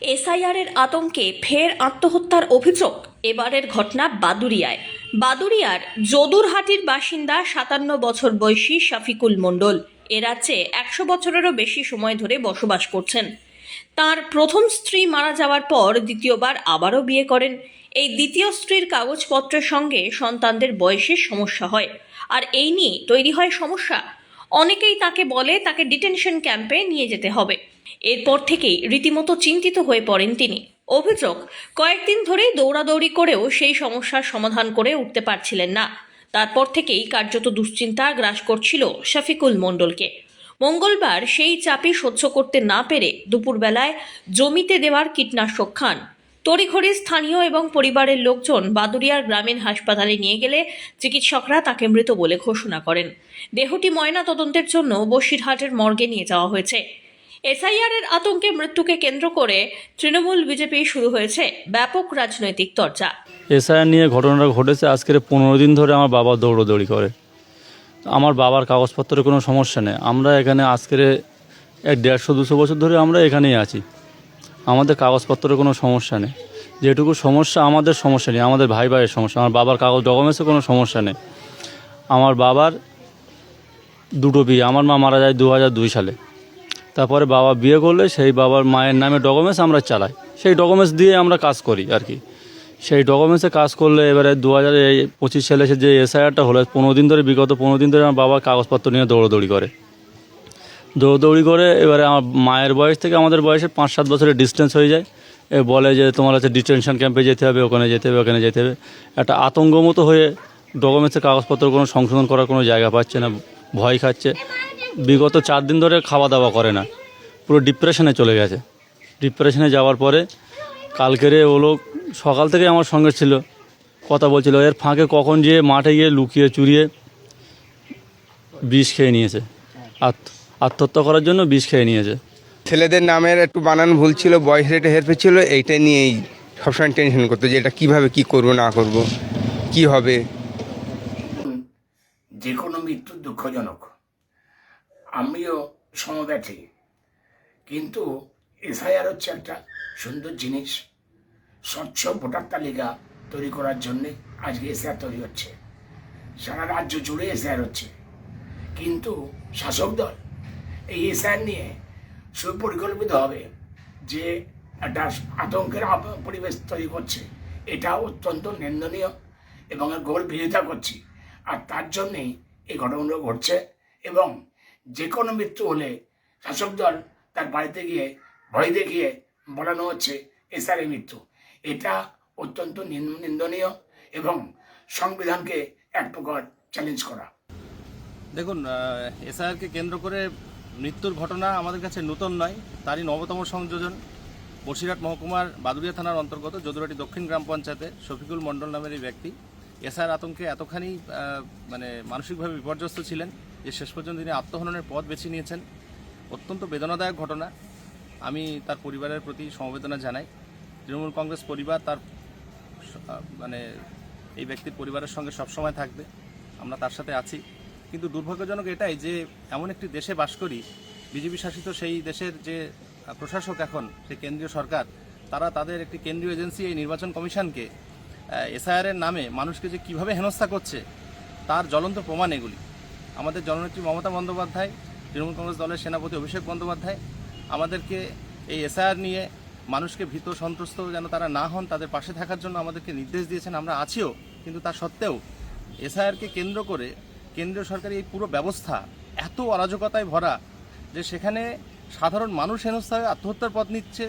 এসআইআরের আতঙ্কে ফের আত্মহত্যার অভিযোগ। এবারের ঘটনা বাদুরিয়ায় বাদুরিয়ার যদুরহাটির বাসিন্দা সাতান্ন বছর বয়সী শফিকুল মণ্ডল এ রাজ্যে একশো বছরেরও বেশি সময় ধরে বসবাস করছেন। তার প্রথম স্ত্রী মারা যাওয়ার পর দ্বিতীয়বার আবারও বিয়ে করেন। এই দ্বিতীয় স্ত্রীর কাগজপত্রের সঙ্গে সন্তানদের বয়সের সমস্যা হয়। আর এই নিয়ে তৈরি হয় সমস্যা। অনেকেই তাকে বলে তাকে ডিটেনশন ক্যাম্পে নিয়ে যেতে হবে। এরপর থেকেই রীতিমতো চিন্তিত হয়ে পড়েন তিনি। অভিযোগ, কয়েকদিন ধরেই দৌড়াদৌড়ি করেও সেই সমস্যার সমাধান করে উঠতে পারছিলেন না। তারপর থেকেই কার্যত দুশ্চিন্তা গ্রাস করছিল শফিকুল মণ্ডলকে। মঙ্গলবার সেই চাপই সহ্য করতে না পেরে দুপুরবেলায় জমিতে দেওয়ার কীটনাশক খান। তড়িঘড়ি স্থানীয় এবং পরিবারের লোকজন বাদুরিয়ার গ্রামীণ হাসপাতালে নিয়ে গেলে চিকিৎসকরা তাকে মৃত বলে ঘোষণা করেন। দেহটি ময়না তদন্তের জন্য বসিরহাটের মর্গে নিয়ে যাওয়া হয়েছে। এসআইআর এর আতঙ্কে মৃত্যুকে কেন্দ্র করে তৃণমূল বিজেপি শুরু হয়েছে ব্যাপক রাজনৈতিক চর্চা। এসআইআর নিয়ে ঘটনাটা ঘটেছে আজকের পনেরো দিন ধরে আমার বাবা দৌড়োদৌড়ি করে। আমার বাবার কাগজপত্রের কোনো সমস্যা নেই। আমরা এখানে আজকের এক দেড়শো, দুশো বছর ধরে আমরা এখানেই আছি। আমাদের কাগজপত্রের কোনো সমস্যা নেই। যেটুকু সমস্যা আমাদের সমস্যা নেই। আমাদের ভাই ভাইয়ের সমস্যা। আমার বাবার কাগজ ডকুমেন্টসে কোনো সমস্যা নেই। আমার বাবার দুটো বিয়ে। আমার মা মারা যায় দু হাজার দুই সালে। তারপরে বাবা বিয়ে করলে সেই বাবার মায়ের নামে ডকুমেন্টস আমরা চালাই। সেই ডকুমেন্টস দিয়ে আমরা কাজ করি আর কি। সেই ডকুমেন্টসে কাজ করলে এবারে দু হাজার পঁচিশ সালে যে এসআইআরটা হলো, পনেরো দিন ধরে, বিগত পনেরো দিন ধরে আমার বাবা কাগজপত্র নিয়ে দৌড়োদৌড়ি করে। দৌড়দৌড়ি করে এবারে আমার মায়ের বয়স থেকে আমাদের বয়সে পাঁচ সাত বছরের ডিস্টেন্স হয়ে যায়। এ বলে যে, তোমার হচ্ছে ডিটেনশন ক্যাম্পে যেতে হবে, ওখানে যেতে হবে, ওখানে যেতে হবে। একটা আতঙ্ক মতো হয়ে ডকুমেন্টসের কাগজপত্র কোনো সংশোধন করার কোনো জায়গা পাচ্ছে না। ভয় খাচ্ছে। বিগত চার দিন ধরে খাওয়া দাওয়া করে না। পুরো ডিপ্রেশনে চলে গেছে। ডিপ্রেশনে যাওয়ার পরে কালকেরে ও লোক সকাল থেকে আমার সঙ্গে ছিল। কথা বলছিল, এর ফাঁকে কখন গিয়ে মাঠে গিয়ে লুকিয়ে চুরিয়ে বিষ খেয়ে নিয়েছে। আত্ম আত্মহত্যা করার জন্য বিষ খেয়ে নিয়েছে। ছেলেদের নামের একটু বানান ভুল ছিল, বয়স রেটে হেরফে ছিল, এইটা নিয়েই সবসময় টেনশন করতো যে এটা কীভাবে কী করব, না করব, কি হবে? যে কোনো মৃত্যু দুঃখজনক। আমিও সমব্যথী। কিন্তু এসআইআর হচ্ছে একটা সুন্দর জিনিস। স্বচ্ছ ভোটার তালিকা তৈরি করার জন্যে আজকে এসআইআর তৈরি হচ্ছে। সারা রাজ্য জুড়ে এসআইআর হচ্ছে। কিন্তু শাসক দল এই এসআইআর নিয়ে সুপরিকল্পিত হবে যে একটা আতঙ্কের পরিবেশ তৈরি করছে। এটা অত্যন্ত নিন্দনীয় এবং গোল বিরোধিতা করছি। আর তার জন্যেই এই ঘটনাগুলো ঘটছে এবং যে কোনো মৃত্যু হলে শাসক দল তার বাড়িতে গিয়ে, ভয় দেখিয়ে বলানো হচ্ছে এসআর মৃত্যু। এটা অত্যন্ত নিন- নিন্দনীয় এবং সংবিধানকে এক প্রকার চ্যালেঞ্জ করা। দেখুন এসআইআরকে কেন্দ্র করে মৃত্যুর ঘটনা আমাদের কাছে নতুন নয়, তারই নবতম সংযোজন। বসিরহাট মহকুমার বাদুরিয়া থানার অন্তর্গত যদুরাটি দক্ষিণ গ্রাম পঞ্চায়েতের শফিকুল মণ্ডল নামের এই ব্যক্তি। এসআইআর আতঙ্কে এতখানি মানে মানসিকভাবে বিপর্যস্ত ছিলেন যে শেষ পর্যন্ত তিনি আত্মহননের পথ বেছে নিয়েছেন। অত্যন্ত বেদনাদায়ক ঘটনা। আমি তার পরিবারের প্রতি সমবেদনা জানাই। তৃণমূল কংগ্রেস পরিবার তার মানে এই ব্যক্তির পরিবারের সঙ্গে সবসময় থাকবে। আমরা তার সাথে আছি। কিন্তু দুর্ভাগ্যজনক এটাই যে এমন একটি দেশে বাস করি, বিজেপি শাসিত সেই দেশের যে প্রশাসক এখন, সেই কেন্দ্রীয় সরকার, তারা তাদের একটি কেন্দ্রীয় এজেন্সি, এই নির্বাচন কমিশনকে এসআইআরের নামে মানুষকে যে কীভাবে হেনস্থা করছে, তার জ্বলন্ত প্রমাণ এগুলি। আমাদের জননেত্রী মমতা বন্দ্যোপাধ্যায়, তৃণমূল কংগ্রেস দলের সেনাপতি অভিষেক বন্দ্যোপাধ্যায়, আমাদেরকে এই এসআইআর নিয়ে মানুষকে ভীত, সন্ত্রস্ত যেন তারা না হন, তাদের পাশে থাকার জন্য আমাদেরকে নির্দেশ দিয়েছেন। আমরা আছিও, কিন্তু তা সত্ত্বেও এসআইআরকে কেন্দ্র করে কেন্দ্রীয় সরকারের এই পুরো ব্যবস্থা এত অরাজকতায় ভরা যে সেখানে সাধারণ মানুষ হেনস্থা আত্মহত্যার পথ নিচ্ছে।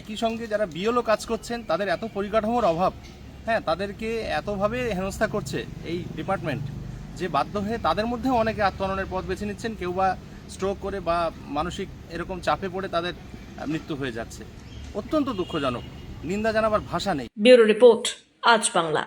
একই সঙ্গে যারা বিএলও কাজ করছেন, তাদের এত পরিকাঠামোর অভাব হ্যাঁ তাদেরকে এতভাবে হেনস্থা করছে এই ডিপার্টমেন্ট যে বাধ্য হয়ে তাদের মধ্যে অনেকে আত্মহননের পথ বেছে নিচ্ছেন, কেউ বা স্ট্রোক করে বা মানসিক এরকম চাপে পড়ে তাদের মৃত্যু হয়ে যাচ্ছে। অত্যন্ত দুঃখজনক। নিন্দা জানাবার ভাষা নেই। ব্যুরো রিপোর্ট, আজ বাংলা।